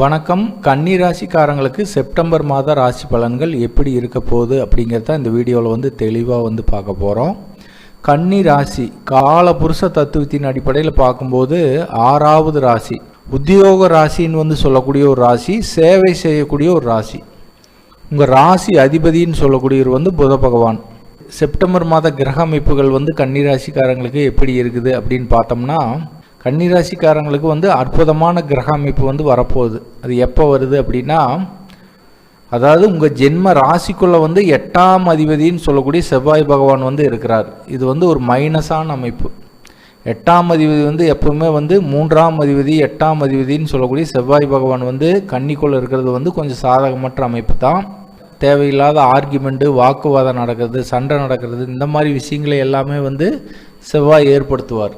வணக்கம். கன்னி ராசிக்காரங்களுக்கு செப்டம்பர் மாத ராசி பலன்கள் எப்படி இருக்க போகுது அப்படிங்கிறத இந்த வீடியோவில் வந்து தெளிவாக வந்து பார்க்க போகிறோம் கன்னி ராசி கால புருஷ தத்துவத்தின் அடிப்படையில் பார்க்கும்போது ஆறாவது ராசி உத்தியோக ராசின்னு வந்து சொல்லக்கூடிய ஒரு ராசி சேவை செய்யக்கூடிய ஒரு ராசி. உங்கள் ராசி அதிபதின்னு சொல்லக்கூடியவர் வந்து புத பகவான். செப்டம்பர் மாத கிரக அமைப்புகள் வந்து கன்னி ராசிக்காரங்களுக்கு எப்படி இருக்குது அப்படின்னு பார்த்தோம்னா கன்னிராசிக்காரங்களுக்கு வந்து அற்புதமான கிரக அமைப்பு வந்து வரப்போகுது. அது எப்போ வருது அப்படின்னா அதாவது உங்கள் ஜென்ம ராசிக்குள்ளே வந்து எட்டாம் அதிபதின்னு சொல்லக்கூடிய செவ்வாய் பகவான் வந்து இருக்கிறார். இது வந்து ஒரு மைனஸான அமைப்பு. எட்டாம் அதிபதி வந்து எப்பவுமே வந்து மூன்றாம் அதிபதி எட்டாம் அதிபதின்னு சொல்லக்கூடிய செவ்வாய் பகவான் வந்து கன்னிக்குள்ளே இருக்கிறது வந்து கொஞ்சம் சாதகமற்ற அமைப்பு தான். தேவையில்லாத ஆர்குமெண்ட்டு வாக்குவாதம் நடக்கிறது சண்டை நடக்கிறது இந்த மாதிரி விஷயங்களை எல்லாமே வந்து செவ்வாய் ஏற்படுத்துவார்.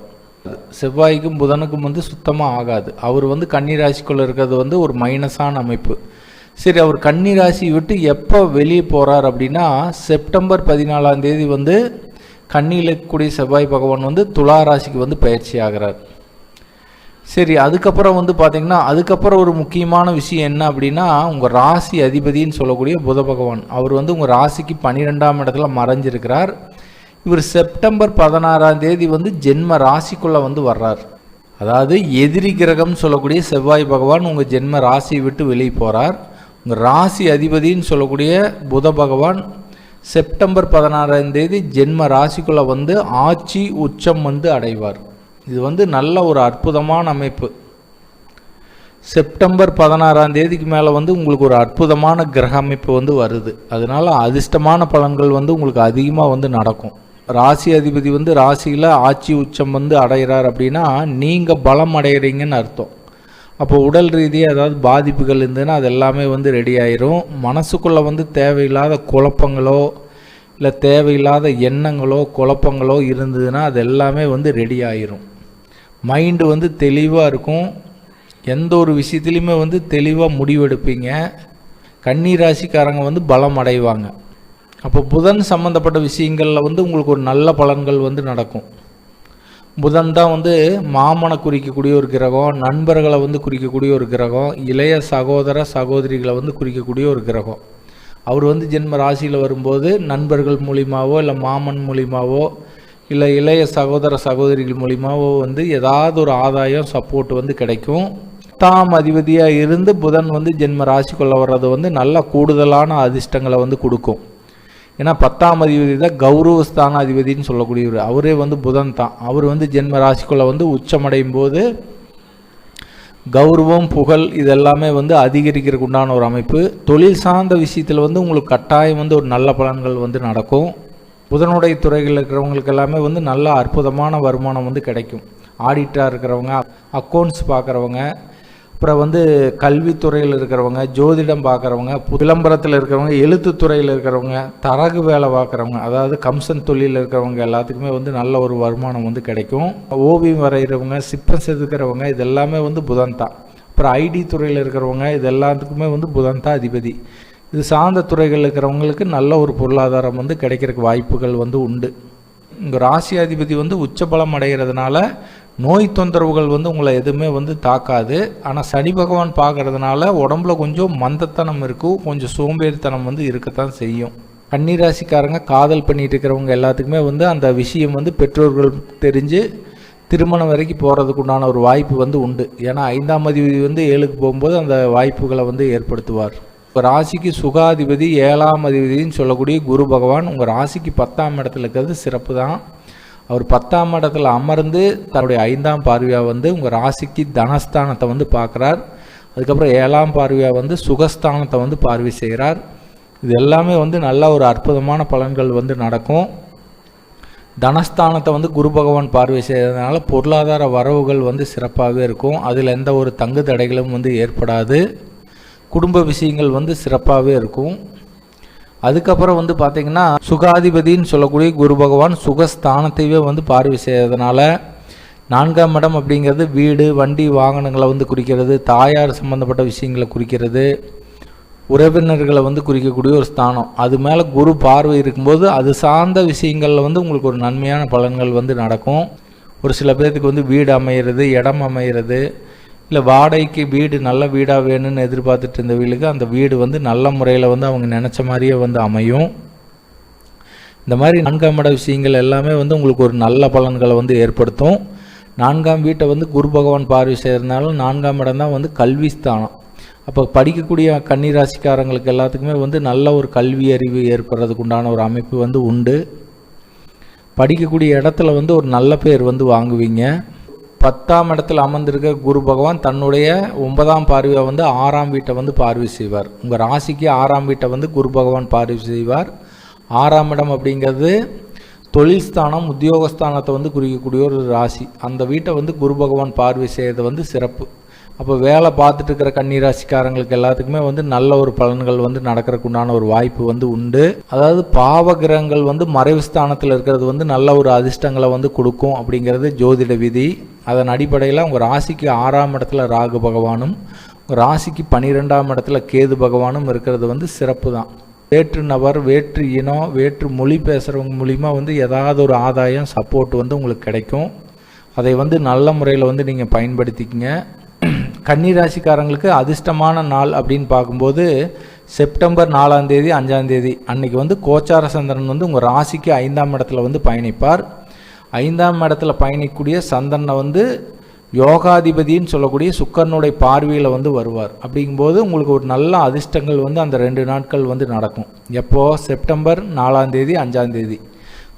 செவ்வாய்க்கும் புதனுக்கும் வந்து சுத்தமாக ஆகாது. அவர் வந்து கன்னிராசிக்குள்ளே இருக்கிறது வந்து ஒரு மைனஸான அமைப்பு. சரி அவர் கன்னிராசி விட்டு எப்போ வெளியே போகிறார் அப்படின்னா செப்டம்பர் பதினாலாம் தேதி வந்து கண்ணியில் இருக்கக்கூடிய செவ்வாய் பகவான் வந்து துலா ராசிக்கு வந்து பயிற்சி ஆகிறார். சரி அதுக்கப்புறம் வந்து பார்த்திங்கன்னா அதுக்கப்புறம் ஒரு முக்கியமான விஷயம் என்ன அப்படின்னா உங்கள் ராசி அதிபதின்னு சொல்லக்கூடிய புத பகவான். அவர் வந்து உங்கள் ராசிக்கு பன்னிரெண்டாம் இடத்துல மறைஞ்சிருக்கிறார். இவர் செப்டம்பர் பதினாறாம் தேதி வந்து ஜென்ம ராசிக்குள்ளே வந்து வர்றார். அதாவது எதிரி கிரகம்னு சொல்லக்கூடிய செவ்வாய் பகவான் உங்கள் ஜென்ம ராசியை விட்டு வெளியே போகிறார் உங்கள் ராசி அதிபதின்னு சொல்லக்கூடிய புத பகவான் செப்டம்பர் பதினாறாம் தேதி ஜென்ம ராசிக்குள்ளே வந்து ஆட்சி உச்சம் வந்து அடைவார். இது வந்து நல்ல ஒரு அற்புதமான அமைப்பு. செப்டம்பர் பதினாறாம் தேதிக்கு மேலே வந்து உங்களுக்கு ஒரு அற்புதமான கிரக அமைப்பு வந்து வருது. அதனால அதிர்ஷ்டமான பலன்கள் வந்து உங்களுக்கு அதிகமாக வந்து நடக்கும். ராசி அதிபதி வந்து ராசியில் ஆட்சி உச்சம் வந்து அடைகிறார் அப்படின்னா நீங்கள் பலம் அடைகிறீங்கன்னு அர்த்தம். அப்போ உடல் ரீதியாக ஏதாவது பாதிப்புகள் இருந்ததுன்னா அது எல்லாமே வந்து ரெடி ஆயிரும். மனசுக்குள்ளே வந்து தேவையில்லாத குழப்பங்களோ இல்லை தேவையில்லாத எண்ணங்களோ குழப்பங்களோ இருந்ததுன்னா அது எல்லாமே வந்து ரெடி ஆயிரும். மைண்டு வந்து தெளிவாக இருக்கும். எந்த ஒரு விஷயத்துலையுமே வந்து தெளிவாக முடிவெடுப்பீங்க. கன்னி ராசிக்காரங்க வந்து பலம் அடைவாங்க. அப்போ புதன் சம்மந்தப்பட்ட விஷயங்களில் வந்து உங்களுக்கு ஒரு நல்ல பலன்கள் வந்து நடக்கும். புதன் தான் வந்து மாமனை குறிக்கக்கூடிய ஒரு கிரகம் நண்பர்களை வந்து குறிக்கக்கூடிய ஒரு கிரகம் இளைய சகோதர சகோதரிகளை வந்து குறிக்கக்கூடிய ஒரு கிரகம். அவர் வந்து ஜென்ம ராசியில் வரும்போது நண்பர்கள் மூலியமாவோ இல்லை மாமன் மூலியமாவோ இல்லை இளைய சகோதர சகோதரிகள் மூலியமாவோ வந்து ஏதாவது ஒரு ஆதாயம் சப்போர்ட் வந்து கிடைக்கும். தாம் அதிபதியாக இருந்து புதன் வந்து ஜென்ம ராசிக்குள்ளே வர்றது வந்து நல்ல கூடுதலான அதிர்ஷ்டங்களை வந்து கொடுக்கும். ஏன்னா பத்தாம் அதிபதி தான் கௌரவஸ்தான அதிபதினு சொல்லக்கூடியவர். அவரே வந்து புதன் தான். அவர் வந்து ஜென்ம ராசிக்குள்ளே வந்து உச்சமடையும் போது கௌரவம் புகழ் இதெல்லாமே வந்து அதிகரிக்கிறதுக்கு உண்டான ஒரு அமைப்பு. தொழில் சார்ந்த விஷயத்தில் வந்து உங்களுக்கு கட்டாயம் வந்து ஒரு நல்ல பலன்கள் வந்து நடக்கும். புதனுடைய துறைகளில் இருக்கிறவங்களுக்கு எல்லாமே வந்து நல்ல அற்புதமான வருமானம் வந்து கிடைக்கும். ஆடிட்டராக இருக்கிறவங்க அக்கௌண்ட்ஸ் பார்க்குறவங்க அப்புறம் வந்து கல்வித்துறையில் இருக்கிறவங்க ஜோதிடம் பார்க்குறவங்க விளம்பரத்தில் இருக்கிறவங்க எழுத்துத்துறையில் இருக்கிறவங்க தரகு வேலை பார்க்குறவங்க அதாவது கம்சன் தொழிலில் இருக்கிறவங்க எல்லாத்துக்குமே வந்து நல்ல ஒரு வருமானம் வந்து கிடைக்கும். ஓவியம் வரைகிறவங்க சிற்பம் செதுக்கிறவங்க இது எல்லாமே வந்து புதன் தான். அப்புறம் ஐடி துறையில் இருக்கிறவங்க இது எல்லாத்துக்குமே வந்து புதன் தான் அதிபதி. இது சார்ந்த துறைகள் இருக்கிறவங்களுக்கு நல்ல ஒரு பொருளாதாரம் வந்து கிடைக்கிறதுக்கு வாய்ப்புகள் வந்து உண்டு. இங்கே ராசி அதிபதி வந்து உச்சபலம் அடைகிறதுனால நோய் தொந்தரவுகள் வந்து உங்களை எதுவுமே வந்து தாக்காது. ஆனால் சனி பகவான் பார்க்கறதுனால உடம்புல கொஞ்சம் மந்தத்தனம் இருக்கும் கொஞ்சம் சோம்பேறித்தனம் வந்து இருக்கத்தான் செய்யும். கன்னிராசிக்காரங்க காதல் பண்ணிட்டு இருக்கிறவங்க எல்லாத்துக்குமே வந்து அந்த விஷயம் வந்து பெற்றோர்கள் தெரிஞ்சு திருமணம் வரைக்கும் போகிறதுக்கு உண்டான ஒரு வாய்ப்பு வந்து உண்டு. ஏன்னா ஐந்தாம் அதிபதி வந்து ஏழுக்கு போகும்போது அந்த வாய்ப்புகளை வந்து ஏற்படுத்துவார். உங்கள் ராசிக்கு சுகாதிபதி ஏழாம் அதிபதினு சொல்லக்கூடிய குரு பகவான் உங்கள் ராசிக்கு பத்தாம் இடத்துல இருக்கிறது சிறப்பு தான். அவர் பத்தாம் இடத்துல அமர்ந்து தன்னுடைய ஐந்தாம் பார்வையாக வந்து உங்கள் ராசிக்கு தனஸ்தானத்தை வந்து பார்க்குறார். அதுக்கப்புறம் ஏழாம் பார்வையாக வந்து சுகஸ்தானத்தை வந்து பார்வை செய்கிறார். இது எல்லாமே வந்து நல்ல ஒரு அற்புதமான பலன்கள் வந்து நடக்கும். தனஸ்தானத்தை வந்து குரு பகவான் பார்வை செய்கிறதுனால பொருளாதார வரவுகள் வந்து சிறப்பாகவே இருக்கும். அதில் எந்த ஒரு தங்கு தடைகளும் வந்து ஏற்படாது. குடும்ப விஷயங்கள் வந்து சிறப்பாகவே இருக்கும். அதுக்கப்புறம் வந்து பார்த்திங்கன்னா சுகாதிபதின்னு சொல்லக்கூடிய குரு பகவான் சுகஸ்தானத்தையே வந்து பார்வை செய்யறதுனால நான்காம் இடம் அப்படிங்கிறது வீடு வண்டி வாகனங்களை வந்து குறிக்கிறது தாயார் சம்மந்தப்பட்ட விஷயங்களை குறிக்கிறது உறவினர்களை வந்து குறிக்கக்கூடிய ஒரு ஸ்தானம். அது மேலே குரு பார்வை இருக்கும்போது அது சார்ந்த விஷயங்களில் வந்து உங்களுக்கு ஒரு நன்மையான பலன்கள் வந்து நடக்கும். ஒரு சில பேர்த்துக்கு வந்து வீடு அமையிறது இடம் அமையிறது இல்லை வாடகைக்கு வீடு நல்ல வீடாக வேணும்னு எதிர்பார்த்துட்டு இருந்த அந்த வீடு வந்து நல்ல முறையில் வந்து அவங்க நினச்ச மாதிரியே வந்து அமையும். இந்த மாதிரி நான்காம் இட விஷயங்கள் எல்லாமே வந்து உங்களுக்கு ஒரு நல்ல பலன்களை வந்து ஏற்படுத்தும். நான்காம் வீட்டை வந்து குரு பகவான் பார்வை செய்கிறதுனாலும் நான்காம் இடம் தான் வந்து கல்வி ஸ்தானம். அப்போ படிக்கக்கூடிய கன்னிராசிக்காரங்களுக்கு எல்லாத்துக்குமே வந்து நல்ல ஒரு கல்வி அறிவு ஏற்படுறதுக்கு உண்டான ஒரு அமைப்பு வந்து உண்டு. படிக்கக்கூடிய இடத்துல வந்து ஒரு நல்ல பேர் வந்து வாங்குவீங்க. பத்தாம் இடத்துல அமர்ந்திருக்க குரு பகவான் தன்னுடைய ஒன்பதாம் பார்வையை வந்து ஆறாம் வீட்டை வந்து பார்வை செய்வார். உங்கள் ராசிக்கு ஆறாம் வீட்டை வந்து குரு பகவான் பார்வை செய்வார். ஆறாம் இடம் அப்படிங்கிறது தொழில் ஸ்தானம் உத்தியோகஸ்தானத்தை வந்து குறிக்கக்கூடிய ஒரு ராசி. அந்த வீட்டை வந்து குரு பகவான் பார்வை செய்கிறது வந்து சிறப்பு. அப்போ வேலை பார்த்துட்டு இருக்கிற கன்னிராசிக்காரங்களுக்கு எல்லாத்துக்குமே வந்து நல்ல ஒரு பலன்கள் வந்து நடக்கிறதுக்குண்டான ஒரு வாய்ப்பு வந்து உண்டு. அதாவது பாவ கிரகங்கள் வந்து மறைவு ஸ்தானத்தில் இருக்கிறது வந்து நல்ல ஒரு அதிர்ஷ்டங்களை வந்து கொடுக்கும் அப்படிங்கிறது ஜோதிட விதி. அதன் அடிப்படையில் உங்கள் ராசிக்கு ஆறாம் இடத்துல ராகு பகவானும் உங்கள் ராசிக்கு பன்னிரெண்டாம் இடத்துல கேது பகவானும் இருக்கிறது வந்து சிறப்பு தான். வேற்று நபர் வேற்று இனம் வேற்று மொழி பேசுகிறவங்க மூலிமா வந்து ஏதாவது ஒரு ஆதாயம் சப்போர்ட் வந்து உங்களுக்கு கிடைக்கும். அதை வந்து நல்ல முறையில் வந்து நீங்கள் பயன்படுத்திக்கங்க. கன்னிராசிக்காரங்களுக்கு அதிர்ஷ்டமான நாள் அப்படின்னு பார்க்கும்போது செப்டம்பர் நாலாம் தேதி அஞ்சாம் தேதி. அன்னைக்கு வந்து கோச்சார சந்திரன் வந்து உங்கள் ராசிக்கு ஐந்தாம் இடத்துல வந்து பயணிப்பார். ஐந்தாம் இடத்துல பயணிக்கக்கூடிய சந்திரனை வந்து யோகாதிபதின்னு சொல்லக்கூடிய சுக்கரனுடைய பார்வையில் வந்து வருவார். அப்படிங்கும்போது உங்களுக்கு ஒரு நல்ல அதிர்ஷ்டங்கள் வந்து அந்த ரெண்டு நாட்கள் வந்து நடக்கும். எப்போது செப்டம்பர் நாலாம் தேதி அஞ்சாம் தேதி.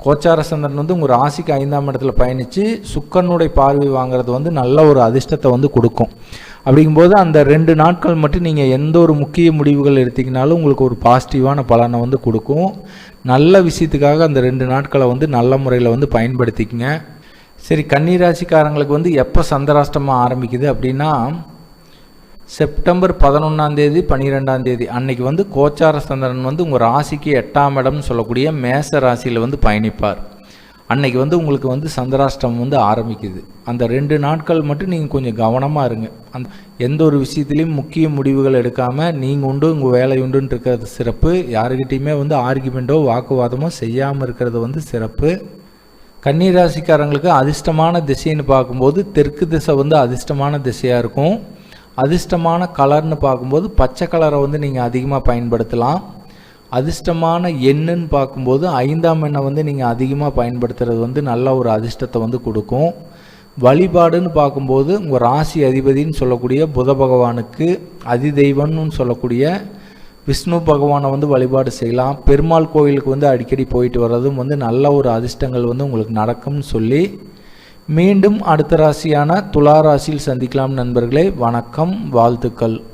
கோச்சார சந்திரன் வந்து உங்கள் ராசிக்கு ஐந்தாம் இடத்துல பயணித்து சுக்கரனுடைய பார்வை வாங்குறது வந்து நல்ல ஒரு அதிர்ஷ்டத்தை வந்து கொடுக்கும். அப்படிங்கும்போது அந்த ரெண்டு நாட்கள் மட்டும் நீங்கள் எந்த ஒரு முக்கிய முடிவுகள் எடுத்திங்கனாலும் உங்களுக்கு ஒரு பாசிட்டிவான பலனை வந்து கொடுக்கும். நல்ல விஷயத்துக்காக அந்த ரெண்டு நாட்களை வந்து நல்ல முறையில் வந்து பயன்படுத்திக்கங்க. சரி கன்னிராசிக்காரங்களுக்கு வந்து எப்போ சந்திராஷ்டமாக ஆரம்பிக்குது அப்படின்னா செப்டம்பர் பதினொன்றாந்தேதி பன்னிரெண்டாந்தேதி அன்னைக்கு வந்து கோச்சார சந்திரன் வந்து உங்கள் ராசிக்கு எட்டாம் இடம்னு சொல்லக்கூடிய மேச ராசியில் வந்து பயணிப்பார். அன்னைக்கு வந்து உங்களுக்கு வந்து சந்திராஷ்டம் வந்து ஆரம்பிக்குது. அந்த ரெண்டு நாட்கள் மட்டும் நீங்கள் கொஞ்சம் கவனமாக இருங்க. அந்த எந்த ஒரு விஷயத்துலையும் முக்கிய முடிவுகள் எடுக்காமல் நீங்கள் உண்டு உங்கள் வேலை உண்டுன்னு இருக்கிறது சிறப்பு. யாருக்கிட்டேயுமே வந்து ஆர்குமெண்ட்டோ வாக்குவாதமோ செய்யாமல் இருக்கிறது வந்து சிறப்பு. கன்னிராசிக்காரங்களுக்கு அதிர்ஷ்டமான திசைன்னு பார்க்கும்போது தெற்கு திசை வந்து அதிர்ஷ்டமான திசையாக இருக்கும். அதிர்ஷ்டமான கலர்னு பார்க்கும்போது பச்சை கலரை வந்து நீங்கள் அதிகமாக பயன்படுத்தலாம். அதிர்ஷ்டமான எண்ணுன்னு பார்க்கும்போது ஐந்தாம் எண்ணை வந்து நீங்கள் அதிகமாக பயன்படுத்துறது வந்து நல்ல ஒரு அதிர்ஷ்டத்தை வந்து கொடுக்கும். வழிபாடுன்னு பார்க்கும்போது உங்கள் ராசி அதிபதின்னு சொல்லக்கூடிய புத பகவானுக்கு அதிதெய்வம்னு சொல்லக்கூடிய விஷ்ணு பகவானை வந்து வழிபாடு செய்யலாம். பெருமாள் கோயிலுக்கு வந்து அடிக்கடி போயிட்டு வர்றதும் வந்து நல்ல ஒரு அதிர்ஷ்டங்கள் வந்து உங்களுக்கு நடக்கும்னு சொல்லி. மீண்டும் அடுத்த ராசியான துலா ராசியில் சந்திக்கலாம் நண்பர்களே. வணக்கம். வாழ்த்துக்கள்.